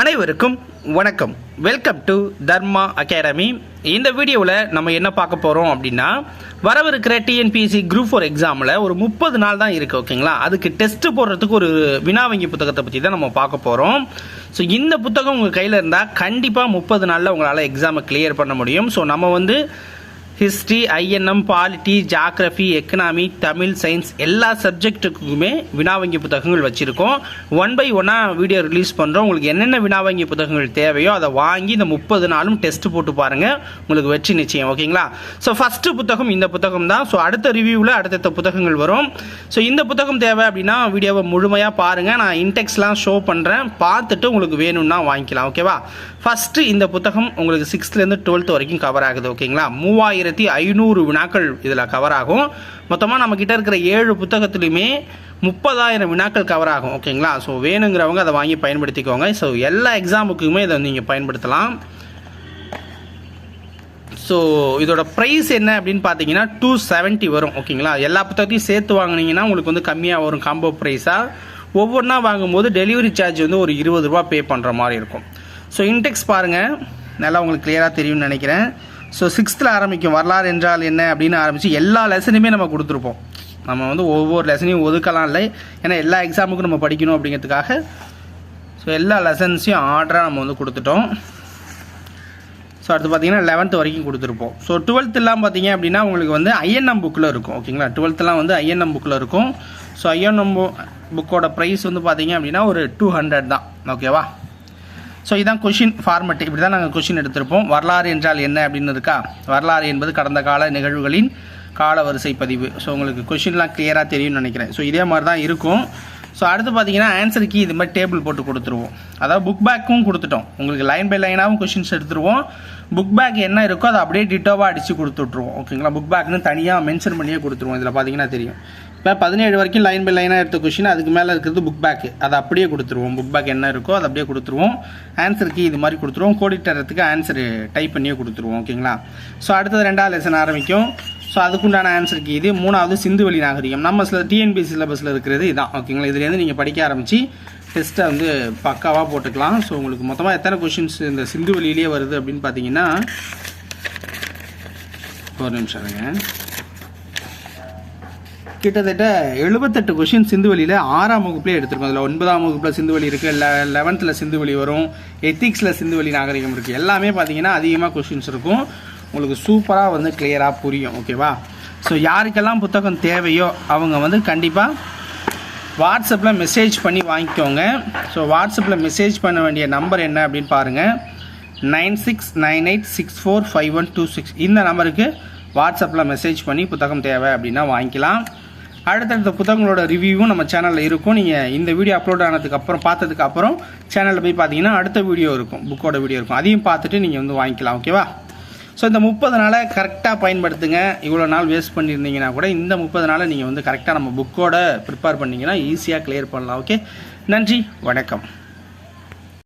அனைவருக்கும் வணக்கம். Welcome to Dharma academy இந்த வீடியோவில் நம்ம என்ன பார்க்க போகிறோம் அப்படின்னா வரவிருக்கிற டிஎன்பிஎஸ்சி குரூப் ஃபோர் எக்ஸாமில் ஒரு முப்பது நாள் தான் இருக்குது ஓகேங்களா அதுக்கு டெஸ்ட் போடுறதுக்கு ஒரு வினா வங்கி புத்தகத்தை பற்றி தான் நம்ம பார்க்க போகிறோம் ஸோ இந்த புத்தகம் உங்கள் கையில் இருந்தால் கண்டிப்பாக முப்பது நாளில் உங்களால் எக்ஸாமை கிளியர் பண்ண முடியும். ஸோ நம்ம வந்து history INM polity geography economy Tamil science எல்லா சப்ஜெக்ட்டுக்குமே வினாவங்கி புத்தகங்கள் வச்சுருக்கோம். ஒன் பை ஒன்னாக வீடியோ ரிலீஸ் பண்ணுறோம் உங்களுக்கு என்னென்ன வினாவங்கி புத்தகங்கள் தேவையோ அதை வாங்கி இந்த முப்பது நாளும் டெஸ்ட் போட்டு பாருங்கள் உங்களுக்கு வெற்றி நிச்சயம் ஓகேங்களா? ஸோ ஃபஸ்ட்டு புத்தகம் இந்த புத்தகம் தான். ஸோ அடுத்த ரிவ்யூவில் அடுத்தடுத்த புத்தகங்கள் வரும். ஸோ இந்த புத்தகம் தேவை அப்படின்னா வீடியோவை முழுமையாக பாருங்கள் நான் இன்டெக்ஸ்லாம் ஷோ பண்ணுறேன் பார்த்துட்டு உங்களுக்கு வேணும்னா வாங்கிக்கலாம் ஓகேவா? ஃபஸ்ட்டு இந்த புத்தகம் உங்களுக்கு சிக்ஸ்த்லேருந்து டுவெல்த் வரைக்கும் கவர் ஆகுது ஓகேங்களா? ஆயிரத்தி ஐநூறு வினாக்கள் இதில் கவர் ஆகும். மொத்தமாக நம்ம கிட்ட இருக்கிற ஏழு புத்தகத்துலையுமே முப்பதாயிரம் வினாக்கள் கவர் ஆகும். ஓகேங்களா? ஸோ வேணுங்கிறவங்க அதை வாங்கி பயன்படுத்திக்கோங்க. ஸோ எல்லா எக்ஸாமுக்குமே இதை நீங்கள் பயன்படுத்தலாம். ஸோ இதோட ப்ரைஸ் என்ன அப்படின்னு பார்த்தீங்கன்னா டூ செவன்ட்டி வரும். ஓகேங்களா? எல்லா புத்தகத்தையும் சேர்த்து வாங்குனீங்கன்னா உங்களுக்கு வந்து கம்மியாக வரும் காம்போ ப்ரைஸாக ஒவ்வொன்றா வாங்கும்போது டெலிவரி சார்ஜ் வந்து ஒரு இருபது ரூபா பே பண்ணுற மாதிரி இருக்கும். ஸோ இன்டெக்ஸ் பாருங்கள் நல்லா உங்களுக்கு கிளியராக தெரியும்னு நினைக்கிறேன். ஸோ சிக்ஸ்த்தில் ஆரம்பிக்கும் வரலாறு என்றால் என்ன அப்படின்னு ஆரம்பித்து எல்லா லெசனுமே நம்ம கொடுத்துருப்போம். நம்ம வந்து ஒவ்வொரு லெசனையும் ஒதுக்கலாம் இல்லை. ஏன்னா எல்லா எக்ஸாமுக்கும் நம்ம படிக்கணும் அப்படிங்கிறதுக்காக ஸோ எல்லா லெசன்ஸையும் ஆர்டராக நம்ம வந்து கொடுத்துட்டோம். ஸோ அடுத்து பார்த்தீங்கன்னா லெவன்த் வரைக்கும் கொடுத்துருப்போம். ஸோ டுவெல்த்துலாம் பார்த்தீங்க அப்படின்னா உங்களுக்கு வந்து ஐஎன்எம் புக்கில் இருக்கும். ஓகேங்களா டுவெல்த்துலாம் வந்து ஐஎன்எம் புக்கில் இருக்கும். ஸோ ஐஎன்எம் புக்கோட ப்ரைஸ் வந்து பார்த்தீங்க அப்படின்னா ஒரு டூ ஹண்ட்ரட் தான். ஓகேவா ஸோ இதான் கொஷின் ஃபார்மெட் இப்படி தான் நாங்கள் கொஷின் எடுத்திருப்போம். வரலாறு என்றால் என்ன அப்படின்னு இருக்கா வரலாறு என்பது கடந்த கால நிகழ்வுகளின் கால வரிசை பதிவு. ஸோ உங்களுக்கு கொஷின்லாம் கிளியராக தெரியும்னு நினைக்கிறேன். ஸோ இதே மாதிரி தான் இருக்கும். ஸோ அடுத்து பார்த்தீங்கன்னா ஆன்சர் கீ இது மாதிரி டேபிள் போட்டு கொடுத்துருவோம். அதாவது புக் பேக்கும் கொடுத்துட்டோம். உங்களுக்கு லைன் பை லைனாகவும் கொஷின்ஸ் எடுத்துருவோம். புக் பேக் என்ன இருக்கோ அதை அப்படியே டிட்டோவாக அடித்து கொடுத்துட்ருவோம். ஓகேங்களா புக் பேக்னு தனியாக மென்ஷன் பண்ணியே கொடுத்துருவோம். இதில் பார்த்தீங்கன்னா தெரியும். இப்போ பதினேழு வரைக்கும் லைன் பை லைனாக எடுத்த கொஷின் அதுக்கு மேலே இருக்கிறது புக் பேக் அதை அப்படியே கொடுத்துருவோம். புக் பேக் என்ன இருக்கோ அதை அப்படியே கொடுத்துருவோம். ஆன்சர் கீ இது மாதிரி கொடுத்துருவோம். கோடிட்டுறதுக்கு ஆன்சர் டைப் பண்ணியே கொடுத்துருவோம். ஓகேங்களா ஸோ அடுத்தது ரெண்டாவது லெசன் ஆரம்பிக்கும். ஸோ அதுக்குண்டான ஆன்சர் கீ இது. மூணாவது சிந்து வழி நாகரிகம். நம்ம சில டிஎன்பி சிலபஸில் இருக்கிறது இதான். ஓகேங்களா இதுலேருந்து நீங்கள் படிக்க ஆரம்பித்து டெஸ்ட்டை வந்து பக்காவாக போட்டுக்கலாம். ஸோ உங்களுக்கு மொத்தமாக எத்தனை கொஷின்ஸ் இந்த சிந்து வழியிலேயே வருது அப்படின்னு பார்த்தீங்கன்னா ஒரு நிமிஷம் இருங்க. கிட்டத்தட்ட எழுபத்தெட்டு கொஷின் சிந்துவெளியில் ஆறாம் வகுப்புலேயே எடுத்திருக்கோம். அதில் ஒன்பதாம் வகுப்பில் சிந்துவெளி இருக்குது லெ லெவன்த்தில் சிந்துவெளி வரும் எத்திக்ஸில் சிந்துவெளி நாகரிகம் இருக்குது எல்லாமே பார்த்தீங்கன்னா அதிகமாக கொஷின்ஸ் இருக்கும். உங்களுக்கு சூப்பராக வந்து கிளியராக புரியும் ஓகேவா ஸோ யாருக்கெல்லாம் புத்தகம் தேவையோ அவங்க வந்து கண்டிப்பாக வாட்ஸ்அப்பில் மெசேஜ் பண்ணி வாங்கிக்கோங்க. ஸோ வாட்ஸ்அப்பில் மெசேஜ் பண்ண வேண்டிய நம்பர் என்ன அப்படின்னு பாருங்கள் nine six nine eight six four five one two six இந்த நம்பருக்கு வாட்ஸ்அப்பில் மெசேஜ் பண்ணி புத்தகம் தேவை அப்படின்னா வாங்கிக்கலாம். அடுத்தடுத்த புத்தகங்களோட ரிவ்யூவும் நம்ம சேனலில் இருக்கும். நீங்கள் இந்த வீடியோ அப்லோட் ஆனதுக்கு அப்புறம் பார்த்ததுக்கு அப்புறம் சேனலில் போய் பார்த்தீங்கன்னா அடுத்த வீடியோ இருக்கும். புக்கோட வீடியோ இருக்கும். அதையும் பார்த்துட்டு நீங்கள் வந்து வாங்கிக்கலாம் ஓகேவா ஸோ இந்த முப்பது நாளை கரெக்டாக பயன்படுத்துங்க. இவ்வளோ நாள் வேஸ்ட் பண்ணியிருந்தீங்கன்னா கூட இந்த முப்பது நாளை நீங்கள் வந்து கரெக்டாக நம்ம புக்கோட ப்ரிப்பேர் பண்ணிங்கன்னா ஈஸியாக கிளியர் பண்ணலாம் ஓகே நன்றி வணக்கம்.